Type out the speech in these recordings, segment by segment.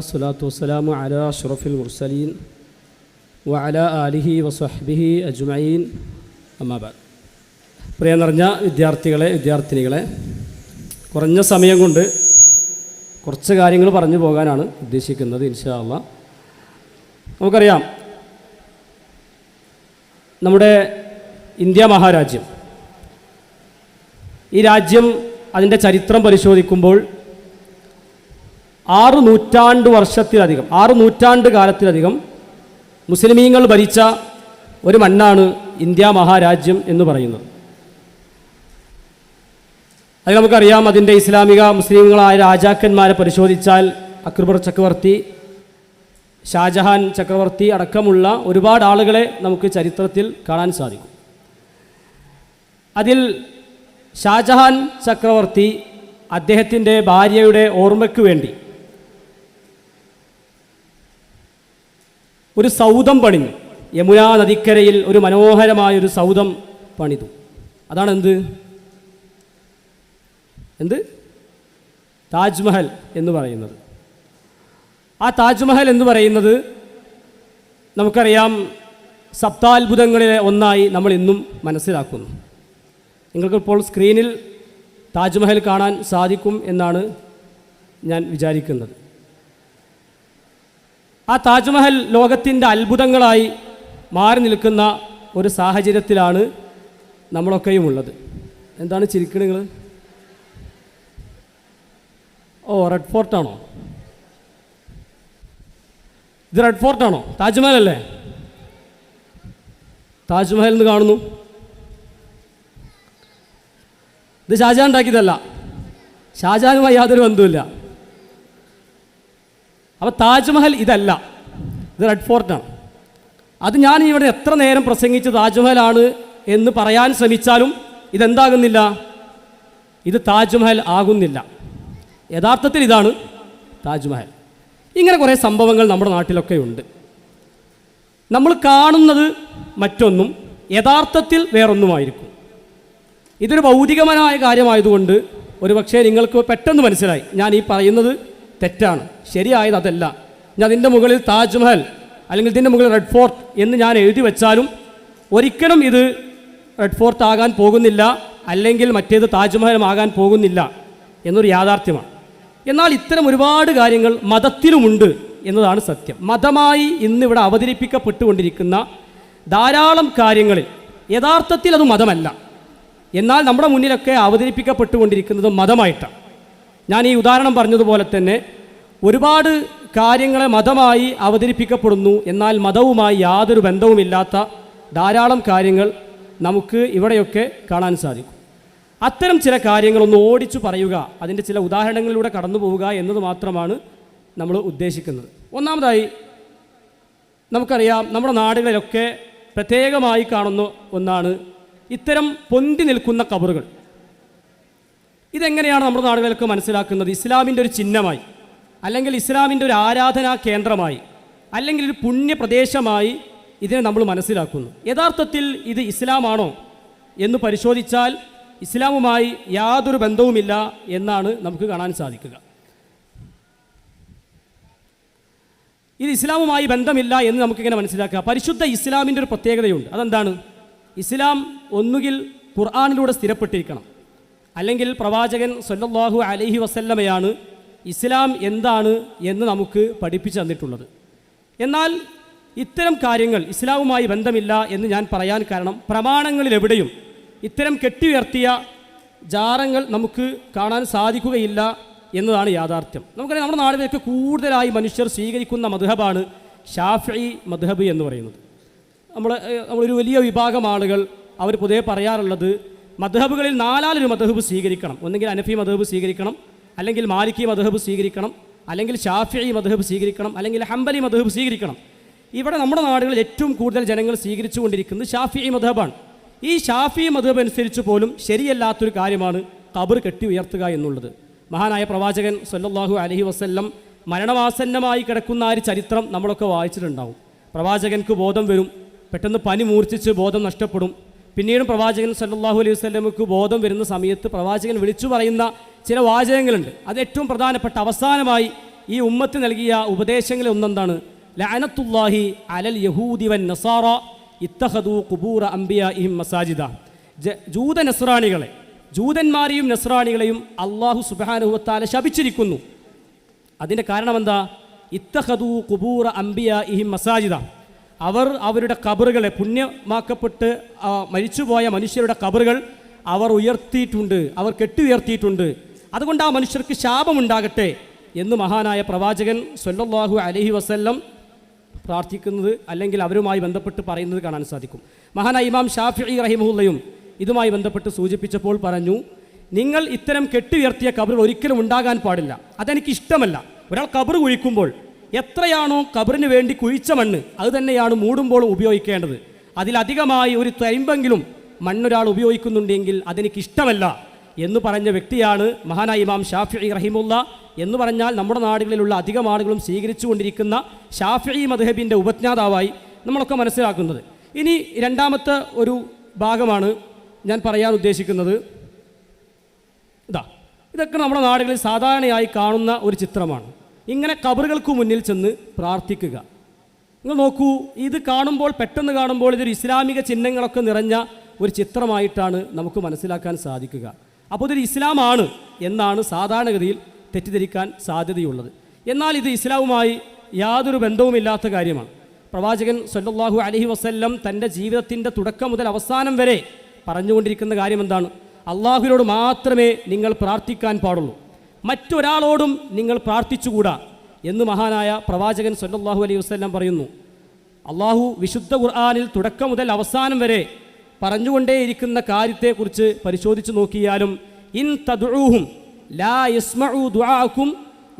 സ്വലാത്തു മുർസലീൻ ആലിഹി പ്രിയ നിറഞ്ഞ വിദ്യാർത്ഥികളെ വിദ്യാർത്ഥിനികളെ കുറഞ്ഞ സമയം കൊണ്ട് കുറച്ച് കാര്യങ്ങൾ പറഞ്ഞു പോകാനാണ് ഉദ്ദേശിക്കുന്നത് ഇൻഷാല്ല നമുക്കറിയാം നമ്മുടെ ഇന്ത്യ മഹാരാജ്യം ഈ രാജ്യം അതിന്റെ ചരിത്രം പരിശോധിക്കുമ്പോൾ ആറ് നൂറ്റാണ്ട് വർഷത്തിലധികം ആറ് നൂറ്റാണ്ട് കാലത്തിലധികം മുസ്ലിമീങ്ങൾ ഭരിച്ച ഒരു മണ്ണാണ് ഇന്ത്യ മഹാരാജ്യം എന്ന് പറയുന്നത്. അത് നമുക്കറിയാം അതിന്റെ ഇസ്ലാമിക മുസ്ലിങ്ങളായ രാജാക്കന്മാരെ പരിശോധിച്ചാൽ അക്ബർ ചക്രവർത്തി ഷാജഹാൻ ചക്രവർത്തി അടക്കമുള്ള ഒരുപാട് ആളുകളെ നമുക്ക് ചരിത്രത്തിൽ കാണാൻ സാധിക്കും. അതിൽ ഷാജഹാൻ ചക്രവർത്തി അദ്ദേഹത്തിന്റെ ഭാര്യയുടെ ഓർമ്മയ്ക്ക് വേണ്ടി ഒരു സൗധം പണിഞ്ഞു. യമുനാ നദിക്കരയിൽ ഒരു മനോഹരമായൊരു സൗധം പണിതു. അതാണ് എന്ത് എന്ത്? താജ്മഹൽ എന്ന് പറയുന്നത്. ആ താജ്മഹൽ എന്ന് പറയുന്നത് നമുക്കറിയാം സപ്താത്ഭുതങ്ങളിലെ ഒന്നായി നമ്മൾ ഇന്നും മനസ്സിലാക്കുന്നു. നിങ്ങൾക്കിപ്പോൾ സ്ക്രീനിൽ താജ്മഹൽ കാണാൻ സാധിക്കും എന്നാണ് ഞാൻ വിചാരിക്കുന്നത്. ആ താജ്മഹൽ ലോകത്തിന്റെ അത്ഭുതങ്ങളായി മാറി നിൽക്കുന്ന ഒരു സാഹചര്യത്തിലാണ് നമ്മളൊക്കെയും ഉള്ളത് എന്താണ് ചിരിക്കണത് നിങ്ങൾ ഓ റെഡ് ഫോർട്ടാണോ ഇത് റെഡ് ഫോർട്ടാണോ താജ്മഹൽ അല്ലേ? താജ്മഹൽ എന്ന് കാണുന്നു. ഇത് ഷാജാൻ ഉണ്ടാക്കിയതല്ല. ഷാജാനുമായി യാതൊരു ബന്ധവുമില്ല. അപ്പോൾ താജ്മഹൽ ഇതല്ല. ഇത് റെഡ് ഫോർട്ടാണ് അത് ഞാൻ ഇവിടെ എത്ര നേരം പ്രസംഗിച്ച് താജ്മഹലാണ് എന്ന് പറയാൻ ശ്രമിച്ചാലും ഇതെന്താകുന്നില്ല? ഇത് താജ്മഹൽ ആകുന്നില്ല. യഥാർത്ഥത്തിൽ ഇതാണ് താജ്മഹൽ. ഇങ്ങനെ കുറേ സംഭവങ്ങൾ നമ്മുടെ നാട്ടിലൊക്കെ ഉണ്ട്. നമ്മൾ കാണുന്നത് മറ്റൊന്നും യഥാർത്ഥത്തിൽ വേറൊന്നുമായിരിക്കും. ഇതൊരു ഭൗതികമായ കാര്യമായതുകൊണ്ട് ഒരുപക്ഷെ നിങ്ങൾക്ക് പെട്ടെന്ന് മനസ്സിലായി. ഞാൻ ഈ പറയുന്നത് തെറ്റാണ്. ശരിയായത് അതല്ല. ഞാൻ അതിന്റെ മുകളിൽ താജ്മഹൽ അല്ലെങ്കിൽ ഇതിന്റെ മുകളിൽ റെഡ് ഫോർട്ട് എന്ന് ഞാൻ എഴുതി വെച്ചാലും ഒരിക്കലും ഇത് റെഡ് ഫോർട്ട് ആകാൻ പോകുന്നില്ല അല്ലെങ്കിൽ മറ്റേത് താജ്മഹലുമാകാൻ പോകുന്നില്ല എന്നൊരു യാഥാർത്ഥ്യമാണ്. എന്നാൽ ഇത്തരം ഒരുപാട് കാര്യങ്ങൾ മതത്തിലുമുണ്ട് എന്നതാണ് സത്യം. മതമായി ഇന്നിവിടെ അവതരിപ്പിക്കപ്പെട്ടുകൊണ്ടിരിക്കുന്ന ധാരാളം കാര്യങ്ങളിൽ യഥാർത്ഥത്തിൽ അത് മതമല്ല. എന്നാൽ നമ്മുടെ മുന്നിലൊക്കെ അവതരിപ്പിക്കപ്പെട്ടുകൊണ്ടിരിക്കുന്നത് മതമായിട്ടാണ്. ഞാൻ ഈ ഉദാഹരണം പറഞ്ഞതുപോലെ തന്നെ ഒരുപാട് കാര്യങ്ങളെ മതമായി അവതരിപ്പിക്കപ്പെടുന്നു എന്നാൽ മതവുമായി യാതൊരു ബന്ധവുമില്ലാത്ത ധാരാളം കാര്യങ്ങൾ നമുക്ക് ഇവിടെയൊക്കെ കാണാൻ സാധിക്കും. അത്തരം ചില കാര്യങ്ങളൊന്ന് ഓടിച്ചു പറയുക അതിന്റെ ചില ഉദാഹരണങ്ങളിലൂടെ കടന്നു പോവുക എന്നത് മാത്രമാണ് നമ്മൾ ഉദ്ദേശിക്കുന്നത്. ഒന്നാമതായി നമുക്കറിയാം നമ്മുടെ നാടുകളിലൊക്കെ പ്രത്യേകമായി കാണുന്ന ഒന്നാണ് ഇത്തരം പൊന്തി നിൽക്കുന്ന കബറുകൾ. ഇതെങ്ങനെയാണ് നമ്മുടെ നാടുകൾക്ക് മനസ്സിലാക്കുന്നത്? ഇസ്ലാമിന്റെ ഒരു ചിഹ്നമായി അല്ലെങ്കിൽ ഇസ്ലാമിന്റെ ഒരു ആരാധനാ കേന്ദ്രമായി അല്ലെങ്കിൽ ഒരു പുണ്യപ്രദേശമായി ഇതിനെ നമ്മൾ മനസ്സിലാക്കുന്നു. യഥാർത്ഥത്തിൽ ഇത് ഇസ്ലാമാണോ എന്ന് പരിശോധിച്ചാൽ ഇസ്ലാമുമായി യാതൊരു ബന്ധവുമില്ല എന്നാണ് നമുക്ക് കാണാൻ സാധിക്കുക. ഇത് ഇസ്ലാമുമായി ബന്ധമില്ല എന്ന് നമുക്കിങ്ങനെ മനസ്സിലാക്കുക. പരിശുദ്ധ ഇസ്ലാമിന്റെ ഒരു പ്രത്യേകതയുണ്ട്. അതെന്താണ്? ഇസ്ലാം ഒന്നുകിൽ ഖുർആാനിലൂടെ സ്ഥിരപ്പെട്ടിരിക്കണം. അല്ലെങ്കിൽ പ്രവാചകൻ സൊല്ലാഹു അലഹി വസല്ലമയാണ് ഇസ്ലാം എന്താണ് എന്ന് നമുക്ക് പഠിപ്പിച്ചു തന്നിട്ടുള്ളത്. എന്നാൽ ഇത്തരം കാര്യങ്ങൾ ഇസ്ലാമുമായി ബന്ധമില്ല എന്ന് ഞാൻ പറയാൻ കാരണം പ്രമാണങ്ങളിലെവിടെയും ഇത്തരം കെട്ടിയുയർത്തിയ ജാറങ്ങൾ നമുക്ക് കാണാൻ സാധിക്കുകയില്ല എന്നതാണ് യാഥാർത്ഥ്യം. നമുക്കറിയാം നമ്മുടെ നാടുകളൊക്കെ കൂടുതലായി മനുഷ്യർ സ്വീകരിക്കുന്ന മധുഹബാണ് ഷാഫി മധുഹബ് എന്ന് പറയുന്നത്. നമ്മൾ ഏഹ്, നമ്മളൊരു വലിയ വിഭാഗം ആളുകൾ അവർ പൊതുവെ പറയാറുള്ളത് മധുഹബുകളിൽ നാലാലൊരു മധുഹബ് സ്വീകരിക്കണം. ഒന്നെങ്കിൽ അനഫി മധുഹബ് സ്വീകരിക്കണം അല്ലെങ്കിൽ മാലിക്കി മധുഹബ് സ്വീകരിക്കണം അല്ലെങ്കിൽ ഷാഫി മധുഹബ് സ്വീകരിക്കണം അല്ലെങ്കിൽ ഹംബലി മധുഹബ് സ്വീകരിക്കണം. ഇവിടെ നമ്മുടെ നാടുകളിൽ ഏറ്റവും കൂടുതൽ ജനങ്ങൾ സ്വീകരിച്ചുകൊണ്ടിരിക്കുന്നത് ഷാഫി മധുഹബാണ് ഈ ഷാഫി മധുഹബ് അനുസരിച്ച് പോലും ശരിയല്ലാത്തൊരു കാര്യമാണ് കബർ കെട്ടി ഉയർത്തുക എന്നുള്ളത്. മഹാനായ പ്രവാചകൻ സല്ലല്ലാഹു അലഹി വസ്ല്ലം മരണവാസന്നമായി കിടക്കുന്ന ആ ഒരു ചരിത്രം നമ്മളൊക്കെ വായിച്ചിട്ടുണ്ടാവും. പ്രവാചകൻക്ക് ബോധം വരും പെട്ടെന്ന് പനി മൂർച്ഛിച്ച് ബോധം നഷ്ടപ്പെടും. പിന്നീട് പ്രവാചകൻ സല്ലാഹു അലൈഹി വസ്ലമുക്ക് ബോധം വരുന്ന സമയത്ത് പ്രവാചകൻ വിളിച്ചു പറയുന്ന ചില വാചകങ്ങളുണ്ട്. അത് ഏറ്റവും പ്രധാനപ്പെട്ട അവസാനമായി ഈ ഉമ്മത്ത് നൽകിയ ഉപദേശങ്ങളിൽ ഒന്നെന്താണ്? ലഅനത്തുല്ലാഹി അലൽ യഹൂദിവൻ നസാറ ഇത്തഹദു കുബൂർ അംബിയ ഇഹിം മസാജിദ ജൂത നസ്രാണികളെ ജൂതന്മാരെയും നസ്രാണികളെയും അള്ളാഹു സുബാനുഹത്താല ശപിച്ചിരിക്കുന്നു. അതിന്റെ കാരണം എന്താ ഇത്തഹദു കുബൂർ അംബിയ ഇഹിം മസാജിദ. അവർ അവരുടെ കബറുകളെ പുണ്യമാക്കപ്പെട്ട് മരിച്ചുപോയ മനുഷ്യരുടെ കബറുകൾ അവർ ഉയർത്തിയിട്ടുണ്ട് അവർ കെട്ടുയർത്തിയിട്ടുണ്ട് അതുകൊണ്ട് ആ മനുഷ്യർക്ക് ശാപമുണ്ടാകട്ടെ എന്ന് മഹാനായ പ്രവാചകൻ സൊല്ലാഹു അലഹി വസ്ല്ലം പ്രാർത്ഥിക്കുന്നത് അല്ലെങ്കിൽ അവരുമായി ബന്ധപ്പെട്ട് പറയുന്നത് കാണാൻ സാധിക്കും. മഹാനായ ഇമാം ഷാഫി റഹിമുല്ലയും ഇതുമായി ബന്ധപ്പെട്ട് സൂചിപ്പിച്ചപ്പോൾ പറഞ്ഞു നിങ്ങൾ ഇത്തരം കെട്ടുയർത്തിയ കബറുകൾ ഒരിക്കലും ഉണ്ടാകാൻ പാടില്ല. അതെനിക്ക് ഇഷ്ടമല്ല. ഒരാൾ കബർ കുഴിക്കുമ്പോൾ എത്രയാണോ കബറിന് വേണ്ടി കുഴിച്ച മണ്ണ് അത് തന്നെയാണ് മൂടുമ്പോൾ ഉപയോഗിക്കേണ്ടത്. അതിലധികമായി ഒരു തൈമ്പെങ്കിലും മണ്ണൊരാൾ ഉപയോഗിക്കുന്നുണ്ടെങ്കിൽ അതെനിക്കിഷ്ടമല്ല എന്ന് പറഞ്ഞ വ്യക്തിയാണ് മഹാനായ ഇമാം ഷാഫി റഹിമുല്ല എന്ന് പറഞ്ഞാൽ നമ്മുടെ നാടുകളിലുള്ള അധികം ആളുകളും സ്വീകരിച്ചുകൊണ്ടിരിക്കുന്ന ഷാഫി മദ്ഹബിന്റെ ഉപജ്ഞാതാവായി നമ്മളൊക്കെ മനസ്സിലാക്കുന്നത്. ഇനി രണ്ടാമത്തെ ഒരു ഭാഗമാണ് ഞാൻ പറയാൻ ഉദ്ദേശിക്കുന്നത്. ഇതാ ഇതൊക്കെ നമ്മുടെ നാടുകളിൽ സാധാരണയായി കാണുന്ന ഒരു ചിത്രമാണ്. ഇങ്ങനെ കബറുകൾക്ക് മുന്നിൽ ചെന്ന് പ്രാർത്ഥിക്കുക. നിങ്ങൾ നോക്കൂ ഇത് കാണുമ്പോൾ പെട്ടെന്ന് കാണുമ്പോൾ ഇതൊരു ഇസ്ലാമിക ചിഹ്നങ്ങളൊക്കെ നിറഞ്ഞ ഒരു ചിത്രമായിട്ടാണ് നമുക്ക് മനസ്സിലാക്കാൻ സാധിക്കുക. അപ്പോൾ ഇതൊരു ഇസ്ലാമാണ് എന്നാണ് സാധാരണഗതിയിൽ തെറ്റിദ്ധരിക്കാൻ സാധ്യതയുള്ളത്. എന്നാൽ ഇത് ഇസ്ലാമുമായി യാതൊരു ബന്ധവുമില്ലാത്ത കാര്യമാണ്. പ്രവാചകൻ സല്ലാഹു അലഹി വസ്ല്ലം തന്റെ ജീവിതത്തിന്റെ തുടക്കം മുതൽ അവസാനം വരെ പറഞ്ഞുകൊണ്ടിരിക്കുന്ന കാര്യം എന്താണ്? അള്ളാഹുവിനോട് മാത്രമേ നിങ്ങൾ പ്രാർത്ഥിക്കാൻ പാടുള്ളൂ. മറ്റൊരാളോടും നിങ്ങൾ പ്രാർത്ഥിച്ചുകൂടാ എന്ന് മഹാനായ പ്രവാചകൻ സല്ലാഹു അലൈഹി വസല്ലം പറയുന്നു. അള്ളാഹു വിശുദ്ധ ഖുർആാനിൽ തുടക്കം മുതൽ അവസാനം വരെ പറഞ്ഞുകൊണ്ടേയിരിക്കുന്ന കാര്യത്തെക്കുറിച്ച് പരിശോധിച്ച് നോക്കിയാലും ഇൻ തദുഹും ലാ യസ്മഉ ദുആക്കും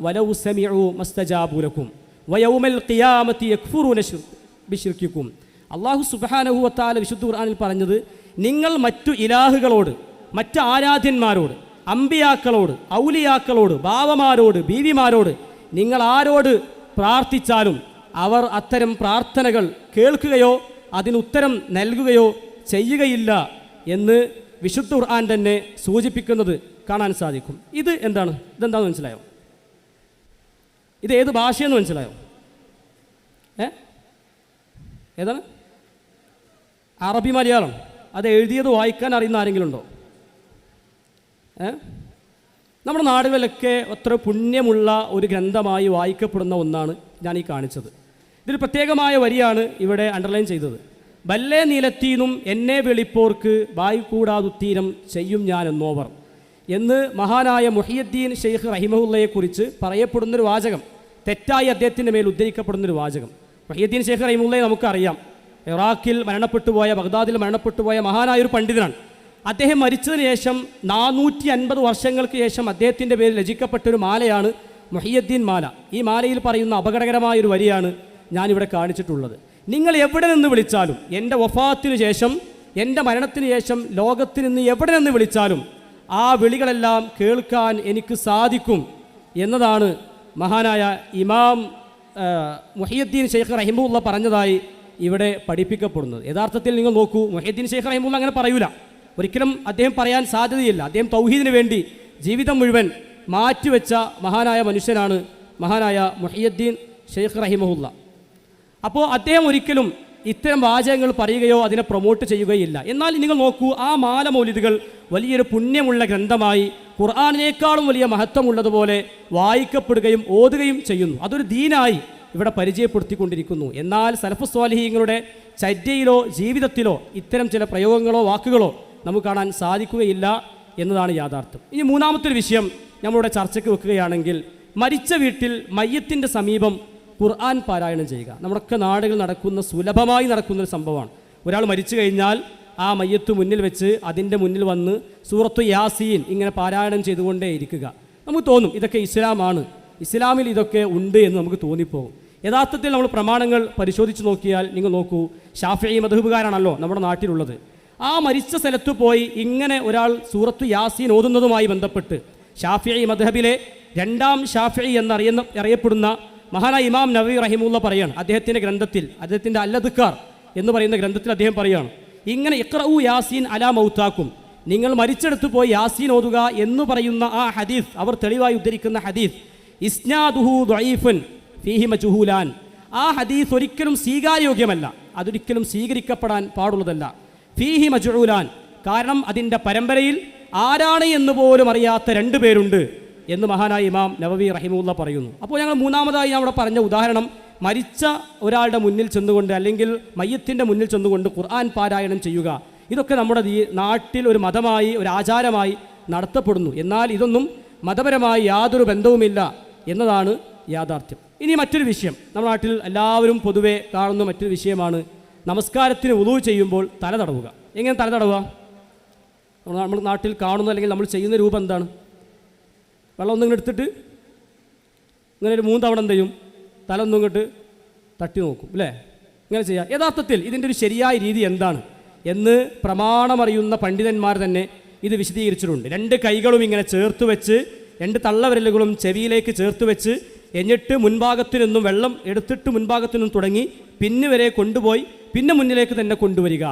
വലൗ സമിഉ മസ്തജാബുലക്കും വയൗമൽ ഖിയാമത്തി യക്ഫുറൂന ശിർക്ക് ബിശിർക്കിക്കും അള്ളാഹു സുബ്ഹാനഹു വതആല വിശുദ്ധ ഖുർആനിൽ പറഞ്ഞത് നിങ്ങൾ മറ്റു ഇലാഹുകളോട് മറ്റ് ആരാധ്യന്മാരോട് അമ്പിയാക്കളോട് ഔലിയാക്കളോട് ബാവമാരോട് ബീവിമാരോട് നിങ്ങൾ ആരോട് പ്രാർത്ഥിച്ചാലും അവർ അത്തരം പ്രാർത്ഥനകൾ കേൾക്കുകയോ അതിനുത്തരം നൽകുകയോ ചെയ്യുകയില്ല എന്ന് വിശുദ്ധ ഖുർആൻ തന്നെ സൂചിപ്പിക്കുന്നത് കാണാൻ സാധിക്കും. ഇത് എന്താണ്? ഇതെന്താണെന്ന് മനസ്സിലായോ? ഇത് ഏത് ഭാഷയെന്ന് മനസ്സിലായോ? ഏ? ഏതാണ്? അറബി മലയാളം. അത് എഴുതിയത് വായിക്കാൻ അറിയുന്ന ആരെങ്കിലും ഉണ്ടോ? നമ്മുടെ നാടുകളിലൊക്കെ അത്ര പുണ്യമുള്ള ഒരു ഗ്രന്ഥമായി വായിക്കപ്പെടുന്ന ഒന്നാണ് ഞാൻ ഈ കാണിച്ചത്. ഇതിൽ പ്രത്യേകമായ വരിയാണ് ഇവിടെ അണ്ടർലൈൻ ചെയ്തത്. ബല്ലേ നീലത്തീനും എന്നെ വെളിപ്പോർക്ക് വായി കൂടാതുത്തീരം ചെയ്യും ഞാൻ എന്നോവർ. എന്ന് മഹാനായ മുഹിയുദ്ദീൻ ഷെയ്ഖ് റഹിമഹുല്ലയെക്കുറിച്ച് പറയപ്പെടുന്നൊരു വാചകം തെറ്റായി അദ്ദേഹത്തിന്റെ മേൽ ഉദ്ധരിക്കപ്പെടുന്നൊരു വാചകം. മുഹിയുദ്ദീൻ ഷെയ്ഖ് റഹിമുല്ലയെ നമുക്കറിയാം. ഇറാഖിൽ മരണപ്പെട്ടുപോയ ബഗ്ദാദിൽ മരണപ്പെട്ടു പോയ മഹാനായ ഒരു പണ്ഡിതനാണ്. അദ്ദേഹം മരിച്ചതിന് ശേഷം നാനൂറ്റി അൻപത് വർഷങ്ങൾക്ക് ശേഷം അദ്ദേഹത്തിന്റെ പേരിൽ രചിക്കപ്പെട്ട ഒരു മാലയാണ് മൊഹിയദ്ദീൻ മാല. ഈ മാലയിൽ പറയുന്ന അപകടകരമായ ഒരു വരിയാണ് ഞാനിവിടെ കാണിച്ചിട്ടുള്ളത്. നിങ്ങൾ എവിടെ നിന്ന് വിളിച്ചാലും എന്റെ വഫാത്തിനു ശേഷം എന്റെ മരണത്തിന് ശേഷം ലോകത്തിൽ നിന്ന് എവിടെ നിന്ന് വിളിച്ചാലും ആ വിളികളെല്ലാം കേൾക്കാൻ എനിക്ക് സാധിക്കും എന്നതാണ് മഹാനായ ഇമാം മുഹിയുദ്ദീൻ ഷെയ്ഖ് റഹിമുള്ള പറഞ്ഞതായി ഇവിടെ പഠിപ്പിക്കപ്പെടുന്നത്. യഥാർത്ഥത്തിൽ നിങ്ങൾ നോക്കൂ മുഹിയുദ്ദീൻ ഷെയ്ഖ് റഹിമുള്ള അങ്ങനെ പറയൂല. ഒരിക്കലും അദ്ദേഹം പറയാൻ സാധ്യതയില്ല. അദ്ദേഹം തൗഹീദിന് വേണ്ടി ജീവിതം മുഴുവൻ മാറ്റിവെച്ച മഹാനായ മനുഷ്യനാണ് മഹാനായ മുഹിയുദ്ദീൻ ഷെയ്ഖ് റഹിമഹുല്ല. അപ്പോൾ അദ്ദേഹം ഒരിക്കലും ഇത്തരം വാചകങ്ങൾ പറയുകയോ അതിനെ പ്രൊമോട്ട് ചെയ്യുകയില്ല. എന്നാൽ നിങ്ങൾ നോക്കൂ ആ മാല മൗലിദുകൾ വലിയൊരു പുണ്യമുള്ള ഗ്രന്ഥമായി ഖുർആാനിനേക്കാളും വലിയ മഹത്വമുള്ളതുപോലെ വായിക്കപ്പെടുകയും ഓതുകയും ചെയ്യുന്നു. അതൊരു ദീനായി ഇവിടെ പരിചയപ്പെടുത്തിക്കൊണ്ടിരിക്കുന്നു. എന്നാൽ സലഫ് സ്വാലിഹീങ്ങളുടെ ചര്യയിലോ ജീവിതത്തിലോ ഇത്തരം ചില പ്രയോഗങ്ങളോ വാക്കുകളോ നമുക്ക് കാണാൻ സാധിക്കുകയില്ല എന്നതാണ് യാഥാർത്ഥ്യം. ഇനി മൂന്നാമത്തെ ഒരു വിഷയം നമ്മളുടെ ചർച്ചയ്ക്ക് വെക്കുകയാണെങ്കിൽ മരിച്ച വീട്ടിൽ മയ്യത്തിന്റെ സമീപം ഖുർആൻ പാരായണം ചെയ്യുക. നമ്മുടെയൊക്കെ നാടുകളിൽ നടക്കുന്ന സുലഭമായി നടക്കുന്ന ഒരു സംഭവമാണ്. ഒരാൾ മരിച്ചു കഴിഞ്ഞാൽ ആ മയ്യത്ത് മുന്നിൽ വെച്ച് അതിന്റെ മുന്നിൽ വന്ന് സൂറത്തു യാസീൻ ഇങ്ങനെ പാരായണം ചെയ്തുകൊണ്ടേ ഇരിക്കുക. നമുക്ക് തോന്നും ഇതൊക്കെ ഇസ്ലാമാണ്. ഇസ്ലാമിൽ ഇതൊക്കെ ഉണ്ട് എന്ന് നമുക്ക് തോന്നിപ്പോകും. യഥാർത്ഥത്തിൽ നമ്മൾ പ്രമാണങ്ങൾ പരിശോധിച്ച് നോക്കിയാൽ നിങ്ങൾ നോക്കൂ ഷാഫി മധുബുകാരാണല്ലോ നമ്മുടെ നാട്ടിലുള്ളത്. ആ മരിച്ച സ്ഥലത്ത് പോയി ഇങ്ങനെ ഒരാൾ സൂറത്ത് യാസീൻ ഓതുന്നതുമായി ബന്ധപ്പെട്ട് ഷാഫി മദ്ഹബിലെ രണ്ടാം ഷാഫി എന്നറിയുന്ന അറിയപ്പെടുന്ന മഹാന ഇമാം നബി റഹിമുള്ള പറയാണ്. അദ്ദേഹത്തിന്റെ ഗ്രന്ഥത്തിൽ അദ്ദേഹത്തിന്റെ അല്ലദുക്കാർ എന്ന് പറയുന്ന ഗ്രന്ഥത്തിൽ അദ്ദേഹം പറയുകയാണ് ഇങ്ങനെ ഇക്രഊ യാസീൻ അലാ മൗത്താക്കും. നിങ്ങൾ മരിച്ചെടുത്ത് പോയി യാസീൻ ഓതുക എന്ന് പറയുന്ന ആ ഹദീസ് അവർ തെളിവായി ഉദ്ധരിക്കുന്ന ഹദീസ് ഇസ്നാദുഹു ദഈഫുൻ ഫീഹി മജ്ഹൂലാൻ. ആ ഹദീസ് ഒരിക്കലും സ്വീകാര്യോഗ്യമല്ല. അതൊരിക്കലും സ്വീകരിക്കപ്പെടാൻ പാടുള്ളതല്ല. ഫീഹി മജുലാൻ കാരണം അതിന്റെ പരമ്പരയിൽ ആരാണ് എന്ന് പോലും അറിയാത്ത രണ്ട് പേരുണ്ട് എന്ന് മഹാനായ ഇമാം നവവി റഹിമുല്ല പറയുന്നു. അപ്പോൾ ഞങ്ങൾ മൂന്നാമതായി ഞാൻ അവിടെ പറഞ്ഞ ഉദാഹരണം മരിച്ച ഒരാളുടെ മുന്നിൽ ചെന്നുകൊണ്ട് അല്ലെങ്കിൽ മയ്യത്തിന്റെ മുന്നിൽ ചെന്നുകൊണ്ട് ഖുർആൻ പാരായണം ചെയ്യുക. ഇതൊക്കെ നമ്മുടെ നാട്ടിൽ ഒരു മതമായി ഒരു ആചാരമായി നടത്തപ്പെടുന്നു. എന്നാൽ ഇതൊന്നും മതപരമായി യാതൊരു ബന്ധവുമില്ല എന്നതാണ് യാഥാർത്ഥ്യം. ഇനി മറ്റൊരു വിഷയം. നമ്മുടെ നാട്ടിൽ എല്ലാവരും പൊതുവെ കാണുന്ന മറ്റൊരു വിഷയമാണ് നമസ്കാരത്തിന് ഉളവ് ചെയ്യുമ്പോൾ തല തടവുക. എങ്ങനെ തല തടവുക? നമ്മൾ നാട്ടിൽ കാണുന്ന അല്ലെങ്കിൽ നമ്മൾ ചെയ്യുന്ന രൂപം എന്താണ്? വെള്ളം ഒന്നും എടുത്തിട്ട് ഇങ്ങനെ ഒരു മൂന്ന് തവണ എന്ത് ചെയ്യും? തല ഒന്നും ഇങ്ങോട്ട് തട്ടി നോക്കും അല്ലേ? ഇങ്ങനെ ചെയ്യാം. യഥാർത്ഥത്തിൽ ഇതിന്റെ ഒരു ശരിയായ രീതി എന്താണ്? എന്ന് പ്രമാണമറിയുന്ന പണ്ഡിതന്മാർ തന്നെ ഇത് വിശദീകരിച്ചിട്ടുണ്ട്. രണ്ട് കൈകളും ഇങ്ങനെ ചേർത്ത് വെച്ച് രണ്ട് തള്ളവിരലുകളും ചെവിയിലേക്ക് ചേർത്ത് വെച്ച് എന്നിട്ട് മുൻഭാഗത്തു നിന്നും വെള്ളം എടുത്തിട്ട് മുൻഭാഗത്തു നിന്നും തുടങ്ങി പിന്നെ വരെ കൊണ്ടുപോയി പിന്നെ മുന്നിലേക്ക് തന്നെ കൊണ്ടുവരിക.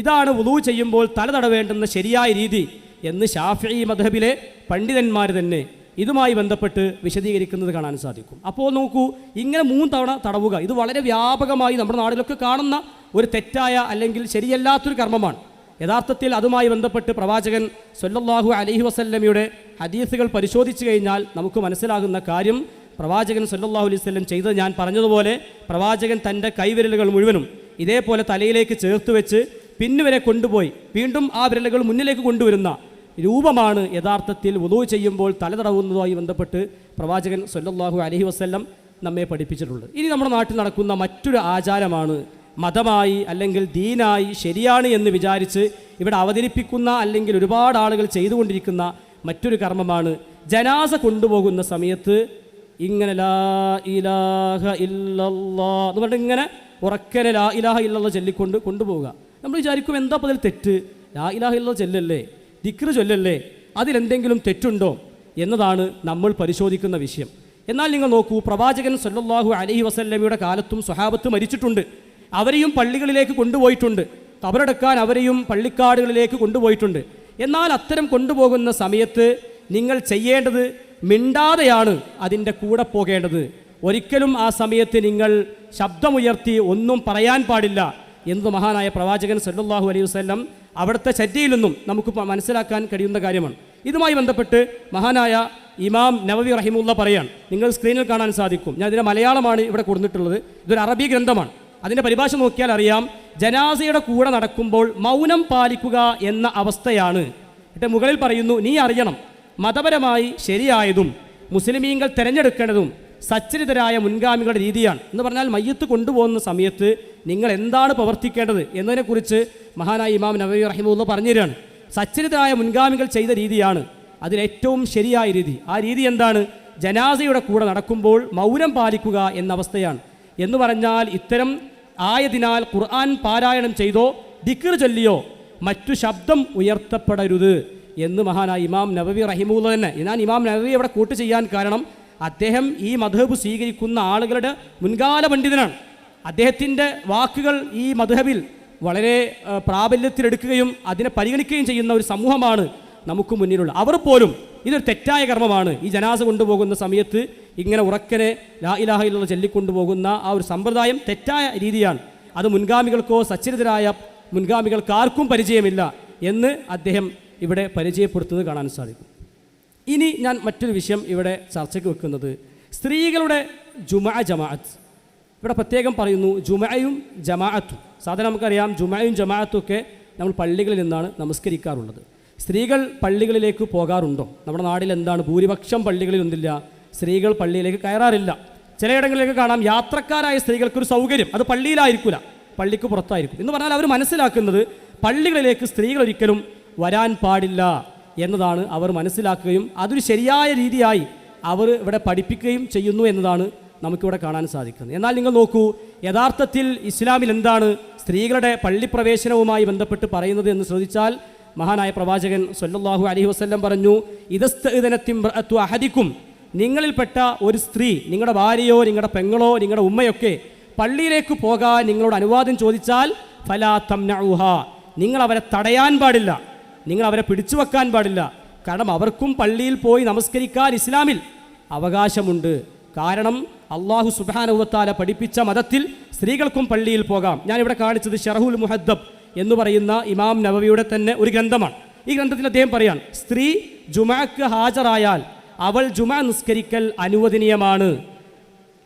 ഇതാണ് വുളു ചെയ്യുമ്പോൾ തല തടവേണ്ടുന്ന ശരിയായ രീതി എന്ന് ഷാഫി മധബിലെ പണ്ഡിതന്മാർ തന്നെ ഇതുമായി ബന്ധപ്പെട്ട് വിശദീകരിക്കുന്നത് കാണാൻ സാധിക്കും. അപ്പോൾ നോക്കൂ ഇങ്ങനെ മൂന്ന് തവണ തടവുക ഇത് വളരെ വ്യാപകമായി നമ്മുടെ നാടിലൊക്കെ കാണുന്ന ഒരു തെറ്റായ അല്ലെങ്കിൽ ശരിയല്ലാത്തൊരു കർമ്മമാണ്. യഥാർത്ഥത്തിൽ അതുമായി ബന്ധപ്പെട്ട് പ്രവാചകൻ സൊല്ലാഹു അലഹി വസല്ലമയുടെ ഹദീസുകൾ പരിശോധിച്ചു കഴിഞ്ഞാൽ നമുക്ക് മനസ്സിലാകുന്ന കാര്യം പ്രവാചകൻ സൊല്ലാഹു അലൈഹി വസല്ലം ചെയ്തത് ഞാൻ പറഞ്ഞതുപോലെ പ്രവാചകൻ തന്റെ കൈവിരലുകൾ മുഴുവനും ഇതേപോലെ തലയിലേക്ക് ചേർത്ത് വെച്ച് പിന്നുവരെ കൊണ്ടുപോയി. വീണ്ടും ആ വിരലുകൾ മുന്നിലേക്ക് കൊണ്ടുവരുന്ന രൂപമാണ് യഥാർത്ഥത്തിൽ ഉദവ് ചെയ്യുമ്പോൾ തല തടവുന്നതുമായി ബന്ധപ്പെട്ട് പ്രവാചകൻ സൊല്ലാഹു അലഹി വസ്ല്ലം നമ്മെ പഠിപ്പിച്ചിട്ടുള്ളത്. ഇനി നമ്മുടെ നാട്ടിൽ നടക്കുന്ന മറ്റൊരു ആചാരമാണ് മതമായി അല്ലെങ്കിൽ ദീനായി ശരിയാണ് എന്ന് വിചാരിച്ച് ഇവിടെ അവതരിപ്പിക്കുന്ന അല്ലെങ്കിൽ ഒരുപാട് ആളുകൾ ചെയ്തുകൊണ്ടിരിക്കുന്ന മറ്റൊരു കർമ്മമാണ് ജനാസ കൊണ്ടുപോകുന്ന സമയത്ത് ഇങ്ങനെ ലാ ഇലാഹ ഇല്ലല്ലാ എന്ന് പറഞ്ഞിട്ട് ഇങ്ങനെ ഉറക്കനെ ലാ ഇലാഹ ഇല്ലാതെ ചൊല്ലിക്കൊണ്ട് കൊണ്ടുപോവുക. നമ്മൾ വിചാരിക്കും എന്താ അപ്പോൾ അതിൽ തെറ്റ്? ലാ ഇലാഹ ഇല്ല ചൊല്ലല്ലേ? ദിക്റ് ചൊല്ലല്ലേ? അതിലെന്തെങ്കിലും തെറ്റുണ്ടോ? എന്നതാണ് നമ്മൾ പരിശോധിക്കുന്ന വിഷയം. എന്നാൽ നിങ്ങൾ നോക്കൂ പ്രവാചകൻ സല്ലാഹു അലഹി വസല്ലമിയുടെ കാലത്തും സ്വഹാബത്ത് മരിച്ചിട്ടുണ്ട്. അവരെയും പള്ളികളിലേക്ക് കൊണ്ടുപോയിട്ടുണ്ട്. കബറടക്കാൻ അവരെയും പള്ളിക്കാടുകളിലേക്ക് കൊണ്ടുപോയിട്ടുണ്ട്. എന്നാൽ അത്തരം കൊണ്ടുപോകുന്ന സമയത്ത് നിങ്ങൾ ചെയ്യേണ്ടത് മിണ്ടാതെയാണ് അതിന്റെ കൂടെ പോകേണ്ടത്. ഒരിക്കലും ആ സമയത്ത് നിങ്ങൾ ശബ്ദമുയർത്തി ഒന്നും പറയാൻ പാടില്ല എന്ന് മഹാനായ പ്രവാചകൻ സല്ലാഹു അലൈഹി വസ്ലം അവിടുത്തെ ചര്യയിൽ നിന്നും നമുക്ക് മനസ്സിലാക്കാൻ കഴിയുന്ന കാര്യമാണ്. ഇതുമായി ബന്ധപ്പെട്ട് മഹാനായ ഇമാം നവവി റഹിമുള്ള പറയാണ്. നിങ്ങൾ സ്ക്രീനിൽ കാണാൻ സാധിക്കും. ഞാൻ ഇതിന്റെ മലയാളമാണ് ഇവിടെ കൊടുത്തിട്ടുള്ളത്. ഇതൊരു അറബി ഗ്രന്ഥമാണ്. അതിന്റെ പരിഭാഷ നോക്കിയാൽ അറിയാം. ജനാസയുടെ കൂടെ നടക്കുമ്പോൾ മൗനം പാലിക്കുക എന്ന അവസ്ഥയാണ്. എന്നിട്ട് മുകളിൽ പറയുന്നു നീ അറിയണം. മതപരമായി ശരിയായതും മുസ്ലിമീങ്ങൾ തിരഞ്ഞെടുക്കേണ്ടതും സച്ചരിതരായ മുൻഗാമികളുടെ രീതിയാണ്. എന്ന് പറഞ്ഞാൽ മയ്യത്ത് കൊണ്ടുപോകുന്ന സമയത്ത് നിങ്ങൾ എന്താണ് പ്രവർത്തിക്കേണ്ടത് എന്നതിനെക്കുറിച്ച് മഹാനായ ഇമാം നബി റഹിമുള്ള പറഞ്ഞു തരികയാണ് സച്ചരിതരായ മുൻഗാമികൾ ചെയ്ത രീതിയാണ് അതിലേറ്റവും ശരിയായ രീതി. ആ രീതി എന്താണ്? ജനാസയുടെ കൂടെ നടക്കുമ്പോൾ മൗനം പാലിക്കുക എന്ന അവസ്ഥയാണ്. എന്ന് പറഞ്ഞാൽ ഇത്തരം ആയതിനാൽ ഖുർആൻ പാരായണം ചെയ്തോ ദിക്കർ ചൊല്ലിയോ മറ്റു ശബ്ദം ഉയർത്തപ്പെടരുത് എന്ന് മഹാനായ ഇമാം നബവി റഹിമുള്ള തന്നെ. ഞാൻ ഇമാം നബവി അവിടെ കൂട്ട് ചെയ്യാൻ കാരണം അദ്ദേഹം ഈ മധുഹബ് സ്വീകരിക്കുന്ന ആളുകളുടെ മുൻകാല പണ്ഡിതനാണ്. അദ്ദേഹത്തിന്റെ വാക്കുകൾ ഈ മധുഹബിൽ വളരെ പ്രാബല്യത്തിലെടുക്കുകയും അതിനെ പരിഗണിക്കുകയും ചെയ്യുന്ന ഒരു സമൂഹമാണ് നമുക്ക് മുന്നിലുള്ള അവർ പോലും ഇതൊരു തെറ്റായ കർമ്മമാണ്. ഈ ജനാസ കൊണ്ടുപോകുന്ന സമയത്ത് ഇങ്ങനെ ഉറക്കനെ ലാ ഇലാഹ ചൊല്ലിക്കൊണ്ടുപോകുന്ന ആ ഒരു സമ്പ്രദായം തെറ്റായ രീതിയാണ്. അത് മുൻഗാമികൾക്കോ സച്ചരിതരായ മുൻഗാമികൾക്ക് ആർക്കും പരിചയമില്ല എന്ന് അദ്ദേഹം ഇവിടെ പരിചയപ്പെടുത്തുന്നത് കാണാൻ സാധിക്കും. ഇനി ഞാൻ മറ്റൊരു വിഷയം ഇവിടെ ചർച്ചയ്ക്ക് വെക്കുന്നത്. സ്ത്രീകളുടെ ജുമാ ജമാഅത്ത്. ഇവിടെ പ്രത്യേകം പറയുന്നു ജുമയും ജമാഅത്തും. സാധാരണ നമുക്കറിയാം ജുമയും ജമാഅത്തും ഒക്കെ നമ്മൾ പള്ളികളിൽ നിന്നാണ് നമസ്കരിക്കാറുള്ളത്. സ്ത്രീകൾ പള്ളികളിലേക്ക് പോകാറുണ്ടോ? നമ്മുടെ നാട്ടിൽ എന്താണ്? ഭൂരിപക്ഷം പള്ളികളിൽ ഒന്നില്ല. സ്ത്രീകൾ പള്ളിയിലേക്ക് കയറാറില്ല. ചിലയിടങ്ങളിലേക്ക് കാണാം യാത്രക്കാരായ സ്ത്രീകൾക്കൊരു സൗകര്യം. അത് പള്ളിയിലായിരിക്കില്ല പള്ളിക്ക് പുറത്തായിരിക്കും. എന്ന് പറഞ്ഞാൽ അവർ മനസ്സിലാക്കുന്നത് പള്ളികളിലേക്ക് സ്ത്രീകൾ ഒരിക്കലും വരാൻ പാടില്ല. എന്നതാണ് അവർ മനസ്സിലാക്കുകയും അതൊരു ശരിയായ രീതിയായി അവർ ഇവിടെ പഠിപ്പിക്കുകയും ചെയ്യുന്നു എന്നതാണ് നമുക്കിവിടെ കാണാൻ സാധിക്കുന്നത്. എന്നാൽ നിങ്ങൾ നോക്കൂ യഥാർത്ഥത്തിൽ ഇസ്ലാമിൽ എന്താണ് സ്ത്രീകളുടെ പള്ളിപ്രവേശനവുമായി ബന്ധപ്പെട്ട് പറയുന്നത് എന്ന് ശ്രദ്ധിച്ചാൽ മഹാനായ പ്രവാചകൻ സൊല്ലാഹു അലൈഹി വസല്ലം പറഞ്ഞു ഇതസ്തനത്തിം അഹദിക്കും. നിങ്ങളിൽപ്പെട്ട ഒരു സ്ത്രീ നിങ്ങളുടെ ഭാര്യയോ നിങ്ങളുടെ പെങ്ങളോ നിങ്ങളുടെ ഉമ്മയൊക്കെ പള്ളിയിലേക്ക് പോകാൻ നിങ്ങളോട് അനുവാദം ചോദിച്ചാൽ ഫലാ തംനഉഹ. നിങ്ങൾ അവരെ തടയാൻ പാടില്ല. നിങ്ങൾ അവരെ പിടിച്ചു വെക്കാൻ പാടില്ല. കാരണം അവർക്കും പള്ളിയിൽ പോയി നമസ്കരിക്കാൻ ഇസ്ലാമിൽ അവകാശമുണ്ട്. കാരണം അള്ളാഹു സുബാനുവത്താല പഠിപ്പിച്ച മതത്തിൽ സ്ത്രീകൾക്കും പള്ളിയിൽ പോകാം. ഞാൻ ഇവിടെ കാണിച്ചത് ഷെറഹുൽ മുഹദ്ദബ് എന്ന് പറയുന്ന ഇമാം നബവിയുടെ തന്നെ ഒരു ഗ്രന്ഥമാണ്. ഈ ഗ്രന്ഥത്തിൽ അദ്ദേഹം പറയാൻ സ്ത്രീ ജുമാക്ക് ഹാജരായാൽ അവൾ ജുമാ നിസ്കരിക്കൽ അനുവദനീയമാണ്.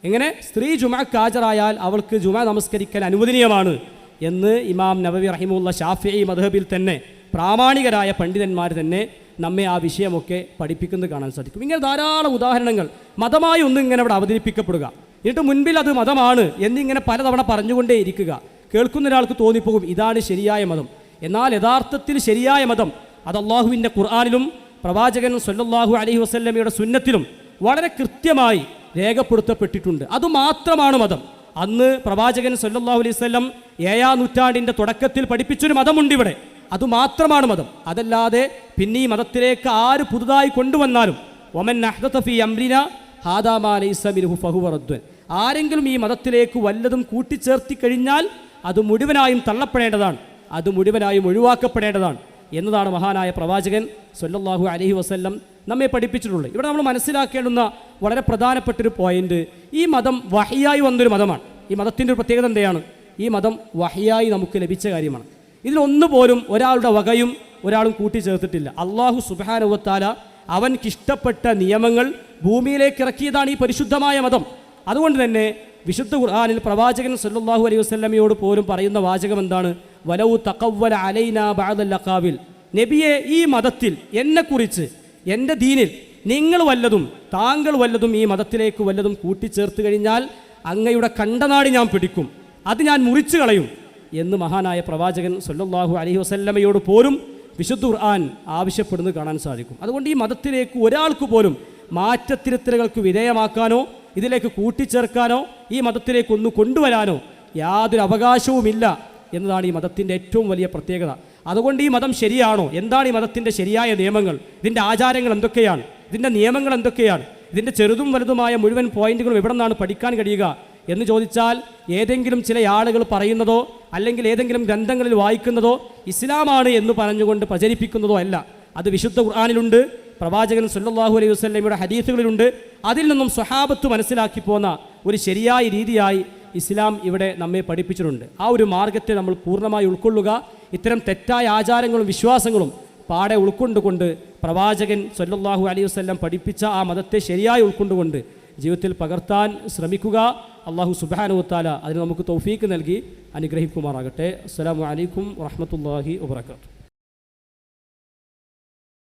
എങ്ങനെ? സ്ത്രീ ജുമാക്ക് ഹാജരായാൽ അവൾക്ക് ജുമാ നമസ്കരിക്കൽ അനുവദനീയമാണ് എന്ന് ഇമാം നബവി റഹിമുള്ള ഷാഫി മധബിൽ തന്നെ പ്രാമാണികരായ പണ്ഡിതന്മാർ തന്നെ നമ്മെ ആ വിഷയമൊക്കെ പഠിപ്പിക്കുന്നത് കാണാൻ സാധിക്കും. ഇങ്ങനെ ധാരാളം ഉദാഹരണങ്ങൾ മതമായി ഒന്നും ഇങ്ങനെ അവിടെ അവതരിപ്പിക്കപ്പെടുക. എന്നിട്ട് മുൻപിൽ അത് മതമാണ് എന്നിങ്ങനെ പലതവണ പറഞ്ഞുകൊണ്ടേ ഇരിക്കുക. കേൾക്കുന്ന ഒരാൾക്ക് തോന്നിപ്പോകും ഇതാണ് ശരിയായ മതം. എന്നാൽ യഥാർത്ഥത്തിൽ ശരിയായ മതം അത് അള്ളാഹുവിന്റെ ഖുർആാനിലും പ്രവാചകൻ സല്ലല്ലാഹു അലഹി വസല്ലമയുടെ സുന്നത്തിലും വളരെ കൃത്യമായി രേഖപ്പെടുത്തപ്പെട്ടിട്ടുണ്ട്. അതുമാത്രമാണ് മതം. അന്ന് പ്രവാചകൻ സല്ലല്ലാഹു അലൈഹി വസല്ലം ഏഴാം നൂറ്റാണ്ടിന്റെ തുടക്കത്തിൽ പഠിപ്പിച്ചൊരു മതമുണ്ട് ഇവിടെ അതുമാത്രമാണ് മതം. അതല്ലാതെ പിന്നെ ഈ മതത്തിലേക്ക് ആര് പുതുതായി കൊണ്ടുവന്നാലും ഒമൻ നഹ്ദഫി ഫീ അംരിന ഹാദാ മാ മിൻഹു ഫഹുവ റദ്ദുൻ. ആരെങ്കിലും ഈ മതത്തിലേക്ക് വല്ലതും കൂട്ടിച്ചേർത്തി കഴിഞ്ഞാൽ അത് മുഴുവനായും തള്ളപ്പെടേണ്ടതാണ്. അത് മുഴുവനായും ഒഴിവാക്കപ്പെടേണ്ടതാണ് എന്നതാണ് മഹാനായ പ്രവാചകൻ സൊല്ലാഹു അലഹി വസ്ല്ലം നമ്മെ പഠിപ്പിച്ചിട്ടുള്ളത്. ഇവിടെ നമ്മൾ മനസ്സിലാക്കേണ്ടുന്ന വളരെ പ്രധാനപ്പെട്ടൊരു പോയിന്റ് ഈ മതം വഹിയായി വന്നൊരു മതമാണ്. ഈ മതത്തിന്റെ ഒരു പ്രത്യേകത എന്തെയാണ്? ഈ മതം വഹിയായി നമുക്ക് ലഭിച്ച കാര്യമാണ്. ഇതിലൊന്നുപോലും ഒരാളുടെ വകയും ഒരാളും കൂട്ടിച്ചേർത്തിട്ടില്ല. അള്ളാഹു സുബാനുവത്താല അവൻക്കിഷ്ടപ്പെട്ട നിയമങ്ങൾ ഭൂമിയിലേക്ക് ഇറക്കിയതാണ് ഈ പരിശുദ്ധമായ മതം. അതുകൊണ്ട് തന്നെ വിശുദ്ധ ഖുർആാനിൽ പ്രവാചകൻ സല്ലാഹു അലൈഹി വസ്ലമയോട് പോലും പറയുന്ന വാചകം എന്താണ്? വലവു തക്കവല അലൈന ബാദല്ലക്കാവിൽ നബിയെ ഈ മതത്തിൽ എന്നെക്കുറിച്ച് എന്റെ ദീനിൽ നിങ്ങൾ വല്ലതും താങ്കൾ വല്ലതും ഈ മതത്തിലേക്ക് വല്ലതും കൂട്ടിച്ചേർത്ത് കഴിഞ്ഞാൽ അങ്ങയുടെ കണ്ടനാടി ഞാൻ പിടിക്കും. അത് ഞാൻ മുറിച്ചു കളയും എന്ന് മഹാനായ പ്രവാചകൻ സല്ലല്ലാഹു അലൈഹി വസല്ലമയോട് പോലും വിശുദ്ധ ഖുർആൻ ആവശ്യപ്പെടുന്നത് കാണാൻ സാധിക്കും. അതുകൊണ്ട് ഈ മതത്തിലേക്ക് ഒരാൾക്ക് പോലും മാറ്റത്തിരുത്തലുകൾക്ക് വിധേയമാക്കാനോ ഇതിലേക്ക് കൂട്ടിച്ചേർക്കാനോ ഈ മതത്തിലേക്ക് ഒന്ന് കൊണ്ടുവരാനോ യാതൊരു അവകാശവുമില്ല എന്നതാണ് ഈ മതത്തിന്റെ ഏറ്റവും വലിയ പ്രത്യേകത. അതുകൊണ്ട് ഈ മതം ശരിയാണോ? എന്താണ് ഈ മതത്തിന്റെ ശരിയായ നിയമങ്ങൾ? ഇതിന്റെ ആചാരങ്ങൾ എന്തൊക്കെയാണ്? ഇതിന്റെ നിയമങ്ങൾ എന്തൊക്കെയാണ്? ഇതിന്റെ ചെറുതും വലുതുമായ മുഴുവൻ പോയിന്റുകളും എവിടെ നിന്നാണ് പഠിക്കാൻ കഴിയുക? എന്ന് ചോദിച്ചാൽ ഏതെങ്കിലും ചില ആളുകൾ പറയുന്നതോ അല്ലെങ്കിൽ ഏതെങ്കിലും ഗ്രന്ഥങ്ങളിൽ വായിക്കുന്നതോ ഇസ്ലാമാണ് എന്ന് പറഞ്ഞുകൊണ്ട് പ്രചരിപ്പിക്കുന്നതോ അല്ല. അത് വിശുദ്ധ ഖുർആാനിലുണ്ട് പ്രവാചകൻ സല്ലല്ലാഹു അലൈഹി വസല്ലമയുടെ ഹദീസുകളിലുണ്ട്. അതിൽ നിന്നും സ്വഹാബത്ത് മനസ്സിലാക്കി പോന്ന ഒരു ശരിയായ രീതിയായി ഇസ്ലാം ഇവിടെ നമ്മെ പഠിപ്പിച്ചിട്ടുണ്ട്. ആ ഒരു മാർഗത്തെ നമ്മൾ പൂർണമായി ഉൾക്കൊള്ളുക. ഇത്തരം തെറ്റായ ആചാരങ്ങളും വിശ്വാസങ്ങളും പാടെ ഉൾക്കൊണ്ടുകൊണ്ട് പ്രവാചകൻ സല്ലല്ലാഹു അലൈഹി വസല്ലം പഠിപ്പിച്ച ആ മതത്തെ ശരിയായി ഉൾക്കൊണ്ടുകൊണ്ട് ജീവിതത്തിൽ പകർത്താൻ ശ്രമിക്കുക. അള്ളാഹു സുബാനുവത്താല അതിന് നമുക്ക് തൗഫീക്ക് നൽകി അനുഗ്രഹിക്കുമാറാകട്ടെ. അസ്സലാമു അലൈക്കും വാഹമത്തല്ലാഹി വബറകാതുഹു.